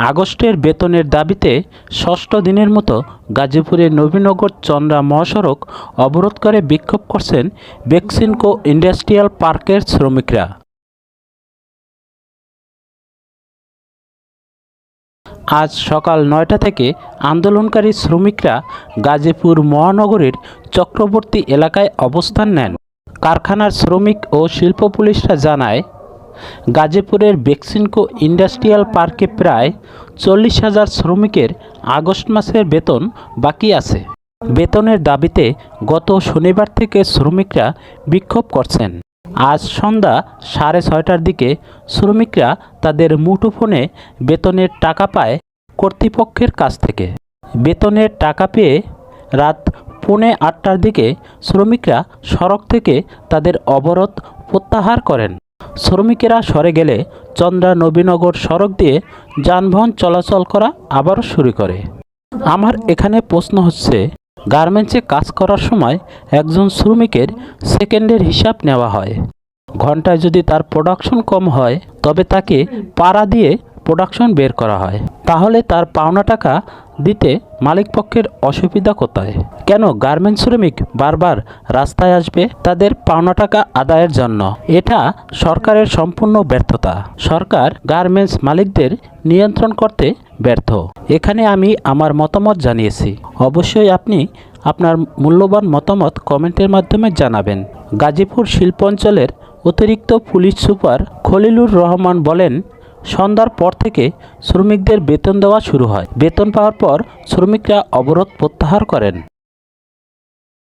আগস্টের বেতনের দাবিতে ষষ্ঠ দিনের মতো গাজীপুরের নবীনগর চন্দ্রা মহাসড়ক অবরোধ করে বিক্ষোভ করছেন বেক্সিমকো ইন্ডাস্ট্রিয়াল পার্কের শ্রমিকরা। আজ সকাল নয়টা থেকে আন্দোলনকারী শ্রমিকরা গাজীপুর মহানগরীর চক্রবর্তী এলাকায় অবস্থান নেন। কারখানার শ্রমিক ও শিল্প পুলিশরা জানায় গাজীপুরের বেক্সিমকো ইন্ডাস্ট্রিয়াল পার্কে প্রায় চল্লিশ হাজার শ্রমিকের আগস্ট মাসের বেতন বাকি আছে। বেতনের দাবিতে গত শনিবার থেকে শ্রমিকরা বিক্ষোভ করছেন। আজ সন্ধ্যা সাড়ে ছয়টার দিকে শ্রমিকরা তাদের মুঠোফোনে বেতনের টাকা পায় কর্তৃপক্ষের কাছ থেকে। বেতনের টাকা পেয়ে রাত পৌনে আটটার দিকে শ্রমিকরা সড়ক থেকে তাদের অবরোধ প্রত্যাহার করেন। শ্রমিকেরা সরে গেলে চন্দ্রা নবীনগর সড়ক দিয়ে যানবাহন চলাচল করা আবারও শুরু করে। আমার এখানে প্রশ্ন হচ্ছে, গার্মেন্টসে কাজ করার সময় একজন শ্রমিকের সেকেন্ডের হিসাব নেওয়া হয়। ঘন্টায় যদি তার প্রোডাকশন কম হয়, তবে তাকে পাড়া দিয়ে প্রোডাকশন বের করা হয়। তাহলে তার পাওনা টাকা দিতে মালিকপক্ষের অসুবিধা কোথায়? কেন গার্মেন্টস শ্রমিক বারবার রাস্তায় আসবে? তাদের পাওনা টাকা আদায়ের জন্য। এটা সরকারের সম্পূর্ণ ব্যর্থতা। সরকার গার্মেন্টস মালিকদের নিয়ন্ত্রণ করতে ব্যর্থ। এখানে আমি আমার মতামত জানিয়েছি। অবশ্যই আপনি আপনার মূল্যবান মতামত কমেন্টের মাধ্যমে জানাবেন। গাজীপুর শিল্পাঞ্চলের অতিরিক্ত পুলিশ সুপার খলিলুর রহমান বলেন সন্ধ্যার পর থেকে শ্রমিকদের বেতন দেওয়া শুরু হয়। বেতন পাওয়ার পর শ্রমিকরা অবরোধ প্রত্যাহার করেন।